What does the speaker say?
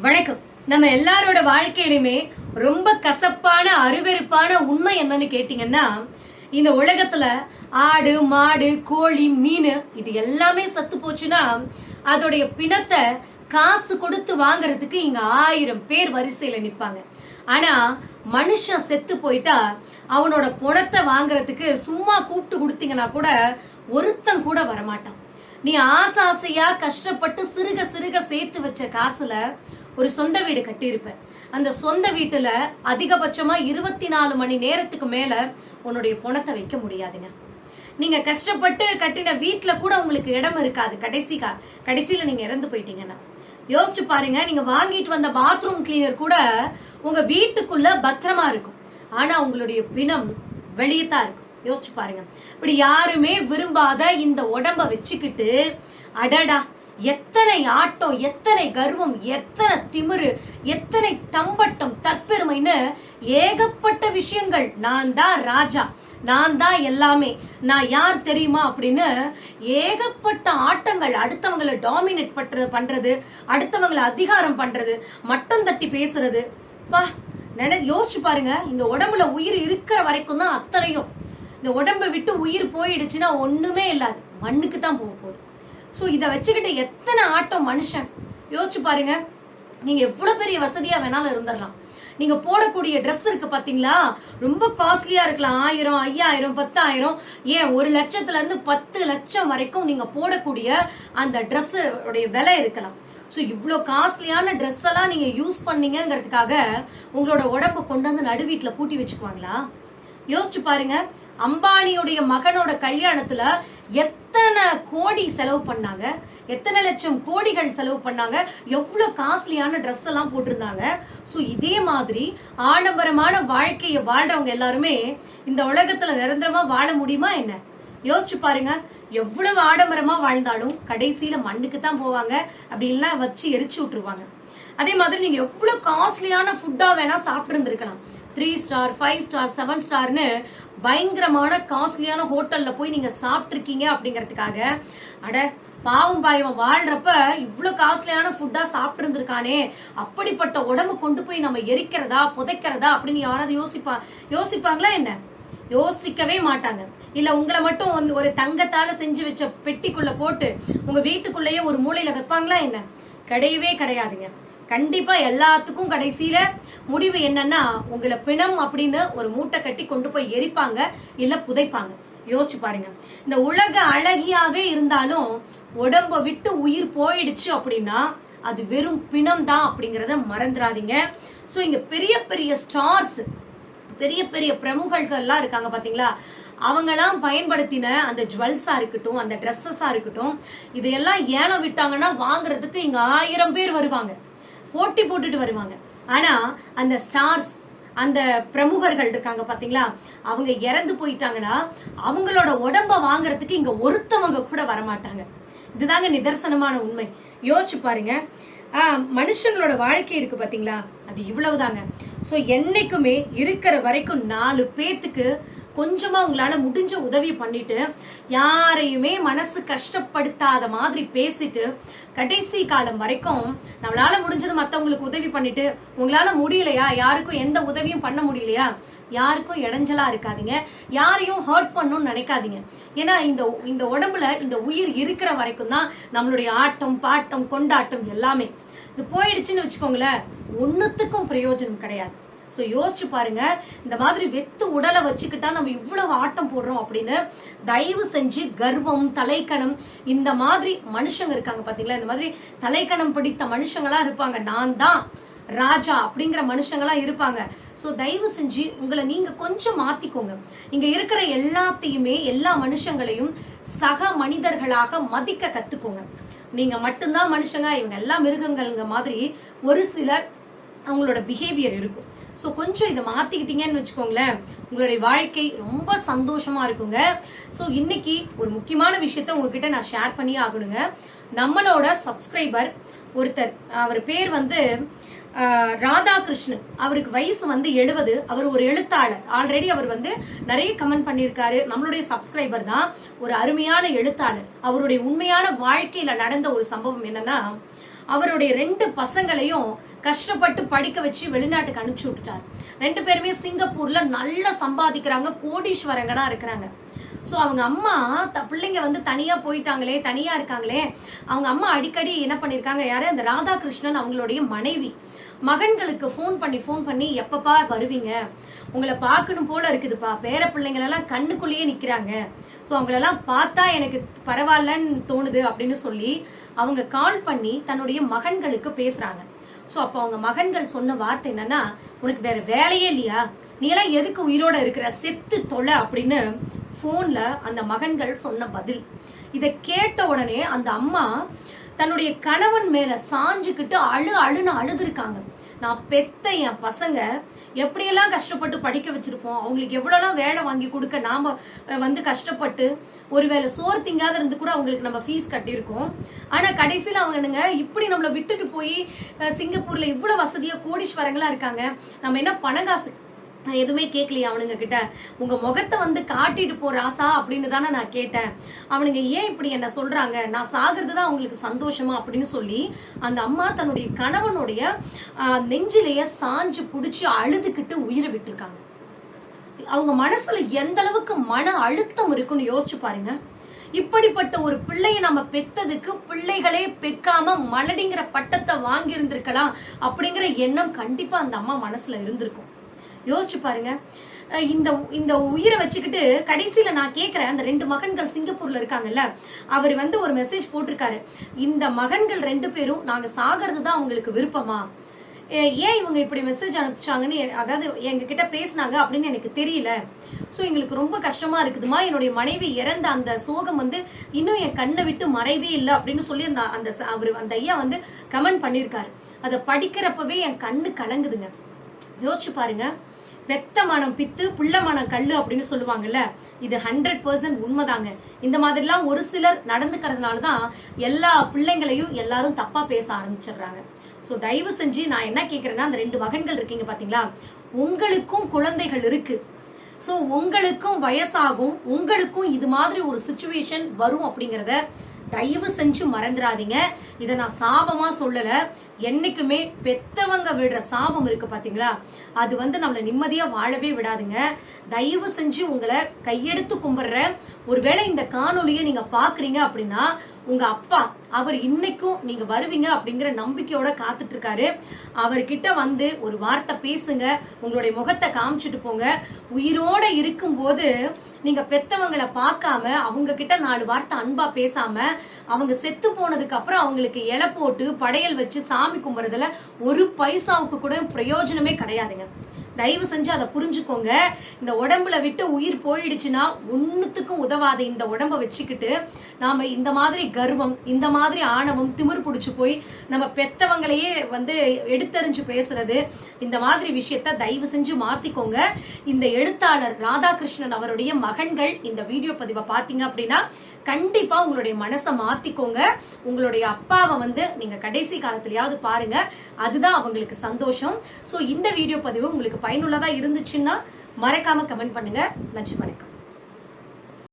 வணக்கம். நம்ம எல்லாரோட வாழ்க்கையிலுமே ரொம்ப கசப்பான அருவெருப்பான உண்மை என்னன்னு கேட்டீங்கன்னா இந்த உலகத்துல ஆடு மாடு கோழி மீன் இது எல்லாமே சத்து போச்சுன்னா அதோடைய பிணத்தை காசு கொடுத்து வாங்குறதுக்கு இங்க ஆயிரம் பேர் வரிசையில நிப்பாங்க. ஆனா மனுஷன் செத்து போயிட்டா அவனோட புணத்தை வாங்குறதுக்கு சும்மா கூப்பிட்டு கொடுத்தீங்கன்னா கூட ஒருத்தன் கூட வரமாட்டான். நீ ஆசை ஆசையா கஷ்டப்பட்டு சிறுக சிறுக சேர்த்து வச்ச காசுல ஒரு சொந்த வீடு கட்டியிருப்ப அந்த சொந்த வீட்டுல அதிகபட்சமா இருபத்தி நாலு மணி நேரத்துக்கு மேல உன்னுடைய பணத்தை வைக்க முடியாதுங்க. நீங்க கஷ்டப்பட்டு கட்டின வீட்டுல கூட உங்களுக்கு இடம் இருக்காது. கடைசி கா கடைசியில நீங்க இறந்து போயிட்டீங்கன்னா. யோசிச்சு பாருங்க நீங்க வாங்கிட்டு வந்த பாத்ரூம் கிளீனர் கூட உங்க வீட்டுக்குள்ள பத்திரமா இருக்கும். ஆனா உங்களுடைய பிணம் வெளியே தான் இருக்கும். யோசிச்சு பாருங்க. இப்படி யாருமே விரும்பாத இந்த உடம்ப வச்சுக்கிட்டு அடடா எத்தனை ஆட்டம் எத்தனை கர்வம் எத்தனை திமிரு எத்தனை தம்பட்டம் தற்பெருமைன்னு ஏகப்பட்ட விஷயங்கள். நான் தான் ராஜா நான் தான் எல்லாமே நான் யார் தெரியுமா அப்படின்னு ஏகப்பட்ட ஆட்டங்கள். அடுத்தவங்களை டாமினேட் பண்றது பண்றது அடுத்தவங்களை அதிகாரம் பண்றது மட்டம் தட்டி பேசுறது. பா நினை யோசிச்சு பாருங்க. இந்த உடம்புல உயிர் இருக்கிற வரைக்கும் தான் அத்தனையும். இந்த உடம்பை விட்டு உயிர் போயிடுச்சுன்னா ஒண்ணுமே இல்லாது. மண்ணுக்கு தான் போக போகுது. ஸோ இதை வச்சுக்கிட்டு எத்தனை ஆட்டம் மனுஷன்? யோசிச்சு பாருங்க. நீங்க எவ்வளவு பெரிய வசதியா வேணாலும் இருந்துடலாம் நீங்க போடக்கூடிய ட்ரெஸ் இருக்கு பாத்தீங்களா? ரொம்ப காஸ்ட்லியா இருக்கலாம். ஆயிரம் ஐயாயிரம் பத்தாயிரம். ஏன்? ஒரு லட்சத்துல இருந்து பத்து லட்சம் வரைக்கும் நீங்க போடக்கூடிய அந்த ட்ரெஸ் உடைய விலை இருக்கலாம். ஸோ இவ்வளோ காஸ்ட்லியான ட்ரெஸ் எல்லாம் நீங்க யூஸ் பண்ணீங்கங்கிறதுக்காக உங்களோட உடம்பு கொண்டு வந்து நடு வீட்டில் பூட்டி வச்சுக்குவாங்களா? யோசிச்சு பாருங்க. அம்பானியுடைய மகனோட கல்யாணத்துல எத்தனை கோடி செலவு பண்ணாங்க? எத்தனை லட்சம் கோடிகள் செலவு பண்ணாங்க? எவ்வளவு காஸ்ட்லியான ட்ரெஸ் எல்லாம் போட்டிருந்தாங்க? ஸோ இதே மாதிரி ஆடம்பரமான வாழ்க்கையை வாழ்றவங்க எல்லாருமே இந்த உலகத்துல நிரந்தரமா வாழ முடியுமா என்ன? யோசிச்சு பாருங்க. எவ்வளவு ஆடம்பரமா வாழ்ந்தாலும் கடைசியில மண்ணுக்கு தான் போவாங்க. அப்படி இல்லைன்னா வச்சு எரிச்சு விட்டுருவாங்க. அதே மாதிரி நீங்க எவ்வளவு காஸ்ட்லியான ஃபுட்டா வேணா சாப்பிட்டு இருந்திருக்கலாம் three star five star seven ஸ்டார்னு பயங்கரமான காஸ்ட்லியான ஹோட்டலில் போய் நீங்கள் சாப்பிட்ருக்கீங்க அப்படிங்கிறதுக்காக. அட பாவம் பாயவன் வாழ்றப்ப இவ்வளோ காஸ்ட்லியான ஃபுட்டாக சாப்பிட்டு இருந்திருக்கானே அப்படிப்பட்ட உடம்பு கொண்டு போய் நம்ம எரிக்கிறதா புதைக்கிறதா அப்படின்னு யாராவது யோசிப்பா யோசிப்பாங்களா என்ன? யோசிக்கவே மாட்டாங்க. இல்ல உங்களை மட்டும் வந்து ஒரு தங்கத்தால செஞ்சு வச்ச பெட்டிக்குள்ள போட்டு உங்க வீட்டுக்குள்ளேயே ஒரு மூலையில வைப்பாங்களா என்ன? கிடையவே கிடையாதுங்க. கண்டிப்பா எல்லாத்துக்கும் கடைசியில முடிவு என்னன்னா உங்களை பிணம் அப்படின்னு ஒரு மூட்டை கட்டி கொண்டு போய் எரிப்பாங்க இல்ல புதைப்பாங்க. யோசிச்சு பாருங்க. இந்த உலக அழகியாவே இருந்தாலும் உடம்ப விட்டு உயிர் போயிடுச்சு அப்படின்னா அது வெறும் பிணம் தான் அப்படிங்கறத மறந்துடாதீங்க. சோ இங்க பெரிய பெரிய ஸ்டார்ஸ் பெரிய பெரிய பிரமுகர்கள்லாம் இருக்காங்க பாத்தீங்களா? அவங்கெல்லாம் பயன்படுத்தின அந்த ஜுவல்ஸா இருக்கட்டும் அந்த ட்ரெஸ்ஸஸா இருக்கட்டும் இதையெல்லாம் ஏலம் விட்டாங்கன்னா வாங்குறதுக்கு இங்க ஆயிரம் பேர் வருவாங்க. போட்டி போட்டுட்டு வருவாங்க. ஆனா அந்த ஸ்டார்ஸ் அந்த பிரமுகர்கள் இருக்காங்க பாத்தீங்களா? அவங்க இறந்து போயிட்டாங்கன்னா அவங்களோட உடம்ப வாங்குறதுக்கு இங்க ஒருத்தவங்க கூட வரமாட்டாங்க. இதுதாங்க நிதர்சனமான உண்மை. யோசிச்சு பாருங்க. ஆஹ் மனுஷங்களோட வாழ்க்கை இருக்கு பாத்தீங்களா? அது இவ்வளவுதாங்க. சோ என்னைக்குமே இருக்கிற வரைக்கும் நாலு பேர்த்துக்கு கொஞ்சமா உங்களால முடிஞ்ச உதவி பண்ணிட்டு யாரையுமே மனசு கஷ்டப்படுத்தாத மாதிரி பேசிட்டு கடைசி காலம் வரைக்கும் நம்மளால முடிஞ்சது மத்தவங்களுக்கு உதவி பண்ணிட்டு உங்களால முடியலையா? யாருக்கும் எந்த உதவியும் பண்ண முடியலையா? யாருக்கும் இடைஞ்சலா இருக்காதீங்க. யாரையும் ஹர்ட் பண்ணணும்னு நினைக்காதீங்க. ஏன்னா இந்த இந்த உடம்புல இந்த உயிர் இருக்கிற வரைக்கும் தான் நம்மளுடைய ஆட்டம் பாட்டம் கொண்டாட்டம் எல்லாமே. இது போயிடுச்சுன்னு வச்சுக்கோங்களேன். ஒன்னுத்துக்கும் பிரயோஜனம் கிடையாது. ஸோ யோசிச்சு பாருங்க இந்த மாதிரி வெத்து உடலை வச்சுக்கிட்டா நம்ம இவ்வளவு ஆட்டம் போடுறோம் அப்படின்னு தயவு செஞ்சு கர்வம் தலைக்கணம் இந்த மாதிரி மனுஷங்க இருக்காங்க பாத்தீங்களா? இந்த மாதிரி தலைக்கணம் பிடித்த மனுஷங்களா இருப்பாங்க. நான் தான் ராஜா அப்படிங்கிற மனுஷங்களா இருப்பாங்க. ஸோ தயவு செஞ்சு உங்களை நீங்க கொஞ்சம் மாத்திக்கோங்க. இங்க இருக்கிற எல்லாத்தையுமே எல்லா மனுஷங்களையும் சக மனிதர்களாக மதிக்க கத்துக்கோங்க. நீங்க மட்டும்தான் மனுஷங்க இவங்க எல்லாம் மிருகங்கள்ங்க மாதிரி ஒரு சிலர் அவங்களோட பிஹேவியர் இருக்கும். ஸோ கொஞ்சம் இதை மாற்றிக்கிட்டீங்கன்னு வச்சுக்கோங்களேன் உங்களுடைய வாழ்க்கை ரொம்ப சந்தோஷமா இருக்குங்க. ஸோ இன்னைக்கு ஒரு முக்கியமான விஷயத்த உங்ககிட்ட நான் ஷேர் பண்ணி ஆகணுங்க. நம்மளோட சப்ஸ்கிரைபர் ஒருத்தர் அவர் பேர் வந்து ராதாகிருஷ்ணன். அவருக்கு வயசு வந்து எழுபது அவர் ஒரு எழுத்தாளர். ஆல்ரெடி அவர் வந்து நிறைய கமெண்ட் பண்ணியிருக்காரு. நம்மளுடைய சப்ஸ்கிரைபர் தான் ஒரு அருமையான எழுத்தாளர். அவருடைய உண்மையான வாழ்க்கையில நடந்த ஒரு சம்பவம் என்னன்னா அவருடைய ரெண்டு பசங்களையும் கஷ்டப்பட்டு படிக்க வச்சு வெளிநாட்டுக்கு அனுப்பிச்சு விட்டுட்டார். ரெண்டு பேருமே சிங்கப்பூர்ல நல்லா சம்பாதிக்கிறாங்க கோடீஸ்வரங்களா இருக்கிறாங்க. ஸோ அவங்க அம்மா த பிள்ளைங்க வந்து தனியாக போயிட்டாங்களே தனியாக இருக்காங்களே அவங்க அம்மா அடிக்கடி என்ன பண்ணிருக்காங்க யாரு? அந்த ராதாகிருஷ்ணன் அவங்களுடைய மனைவி. மகன்களுக்கு ஃபோன் பண்ணி ஃபோன் பண்ணி எப்பப்பா வருவீங்க? உங்களை பார்க்கணும் போல இருக்குதுப்பா. பேர பிள்ளைங்களெல்லாம் கண்ணுக்குள்ளேயே நிற்கிறாங்க ஸோ அவங்களெல்லாம் பார்த்தா எனக்கு பரவாயில்லன்னு தோணுது அப்படின்னு சொல்லி அவங்க கால் பண்ணி தன்னுடைய மகன்களுக்கு பேசுகிறாங்க ஸோ அப்போ அவங்க மகன்கள் சொன்ன வார்த்தை என்னன்னா உனக்கு வேற வேலையே இல்லையா? நீ எல்லாம் எதுக்கு உயிரோட இருக்கிற? செத்து தொலை அப்படின்னு ஃபோனில் அந்த மகன்கள் சொன்ன பதில். இதை கேட்ட உடனே அந்த அம்மா தன்னுடைய கணவன் மேல சாஞ்சுக்கிட்டு அழு அழுன்னு அழுதுருக்காங்க. நான் பெத்த என் பசங்க எப்படியெல்லாம் கஷ்டப்பட்டு படிக்க வச்சிருப்போம்? அவங்களுக்கு எவ்வளோலாம் வேலை வாங்கி கொடுக்க நாம வந்து கஷ்டப்பட்டு ஒருவேளை சோறு திங்காத இருந்து கூட அவங்களுக்கு நம்ம ஃபீஸ் கட்டியிருக்கோம். ஆனால் கடைசியில் அவங்க இப்படி நம்மளை விட்டுட்டு போய் சிங்கப்பூரில் இவ்வளோ வசதியாக கோடீஸ்வரங்களாக கோடீஸ்வரங்களா இருக்காங்க. நம்ம என்ன பணம் காசு எதுவுமே கேட்கலையா அவனுங்க கிட்ட. உங்க முகத்தை வந்து காட்டிட்டு போ ராசா அப்படின்னு தானே நான் கேட்டேன். அவனுங்க ஏன் இப்படி என்ன சொல்றாங்க? நான் சாகிறது தான் அவங்களுக்கு சந்தோஷமா அப்படின்னு சொல்லி அந்த அம்மா தன்னுடைய கணவனுடைய நெஞ்சிலேயே சாஞ்சு புடிச்சு அழுதுகிட்டு உயிரை விட்டுருக்காங்க. அவங்க மனசுல எந்த அளவுக்கு மன அழுத்தம் இருக்குன்னு யோசிச்சு பாருங்க. இப்படிப்பட்ட ஒரு பிள்ளைய நம்ம பெத்ததுக்கு பிள்ளைகளே பெக்காம மலடிங்கிற பட்டத்தை வாங்கி இருந்திருக்கலாம் அப்படிங்கிற எண்ணம் கண்டிப்பா அந்த அம்மா மனசுல இருந்திருக்கும். யோசிச்சு பாருங்க. இந்த இந்த உயிரை வச்சுக்கிட்டு கடைசியில நான் கேக்குறேன் அந்த ரெண்டு மகன்கள் சிங்கப்பூர்ல இருக்காங்கல்ல அவர் வந்து ஒரு மெசேஜ் போட்டிருக்காரு. இந்த மகன்கள் ரெண்டு பேரும் நாங்க சாகிறது தான் அவங்களுக்கு விருப்பமா? ஏ- ஏன் இவங்க இப்படி மெசேஜ் அனுப்பிச்சாங்கன்னு அதாவது எங்க கிட்ட பேசினாங்க அப்படின்னு எனக்கு தெரியல. ஸோ எங்களுக்கு ரொம்ப கஷ்டமா இருக்குதுமா? என்னுடைய மனைவி இறந்த அந்த சோகம் வந்து இன்னும் என் கண்ணை விட்டு மறைவே இல்லை அப்படின்னு சொல்லி அந்த அந்த அவர் அந்த ஐயா வந்து கமெண்ட் பண்ணியிருக்காரு அதை படிக்கிறப்பவே என் கண்ணு கலங்குதுங்க. யோசிச்சு பாருங்க. பெத்த மனம் பித்து புள்ள மனம் கல்லு அப்படின்னு சொல்லுவாங்கல்ல இது ஹண்ட்ரட் பர்சன்ட் உண்மைதாங்க. இந்த மாதிரிலாம் ஒரு சிலர் நடந்துக்கிறதுனால தான் எல்லா பிள்ளைங்களையும் எல்லாரும் தப்பா பேச ஆரம்பிச்சிடுறாங்க. ஸோ தயவு செஞ்சு நான் என்ன கேட்கறேன்னா அந்த ரெண்டு மகன்கள் இருக்கீங்க பாத்தீங்களா? உங்களுக்கும் குழந்தைகள் இருக்கு. ஸோ உங்களுக்கும் வயசாகும் உங்களுக்கும் இது மாதிரி ஒரு சுச்சுவேஷன் வரும் அப்படிங்கிறத தயவு செஞ்சு மறந்துடாதீங்க. இதை நான் சாபமா சொல்லல. என்னைக்குமே பெத்தவங்க விடுற சாபம் இருக்கு பாத்தீங்களா? அது வந்து நம்மளை நிம்மதியா வாழவே விடாதுங்க. தயவு செஞ்சு உங்களை கையெடுத்து கும்பிடுற ஒருவேளை இந்த காணொலியை நீங்க பாக்குறீங்க அப்படின்னா உங்க அப்பா அவர் இன்னைக்கும் நீங்க வருவீங்க அப்படிங்கிற நம்பிக்கையோட காத்துட்டு இருக்காரு அவர்கிட்ட வந்து ஒரு வார்த்தை பேசுங்க உங்களுடைய முகத்தை காமிச்சிட்டு போங்க. உயிரோட இருக்கும்போது நீங்க பெத்தவங்களை பார்க்காம அவங்க கிட்ட நாலு வார்த்தை அன்பா பேசாம அவங்க செத்து போனதுக்கு அப்புறம் அவங்களுக்கு இலை போட்டு படையல் வச்சு சாமி கும்புறதுல ஒரு பைசாவுக்கு கூட பிரயோஜனமே கிடையாதுங்க. தயவு செஞ்சு அதை புரிஞ்சுக்கோங்க. இந்த உடம்புல விட்டு உயிர் போயிடுச்சுன்னா ஒன்றுத்துக்கும் உதவாத இந்த உடம்ப வச்சுக்கிட்டு. நாம இந்த மாதிரி கர்வம் இந்த மாதிரி ஆணவம் திமிர் பிடிச்சு போய் நம்ம பெத்தவங்களையே வந்து எடுத்தறிஞ்சு பேசுறது. இந்த மாதிரி விஷயத்த தயவு செஞ்சு மாத்திக்கோங்க. இந்த எழுத்தாளர் ராதாகிருஷ்ணன் அவருடைய மகன்கள் இந்த வீடியோ பதிவை பார்த்தீங்க அப்படின்னா கண்டிப்பா உங்களுடைய மனசை மாத்திக்கோங்க. உங்களுடைய அப்பாவை வந்து நீங்க கடைசி காலத்திலயாவது பாருங்க. அதுதான் அவங்களுக்கு சந்தோஷம். ஸோ இந்த வீடியோ பதிவு உங்களுக்கு பயனுள்ளதாக இருந்துச்சுன்னா மறக்காம கமெண்ட் பண்ணுங்க. நன்றி வணக்கம்.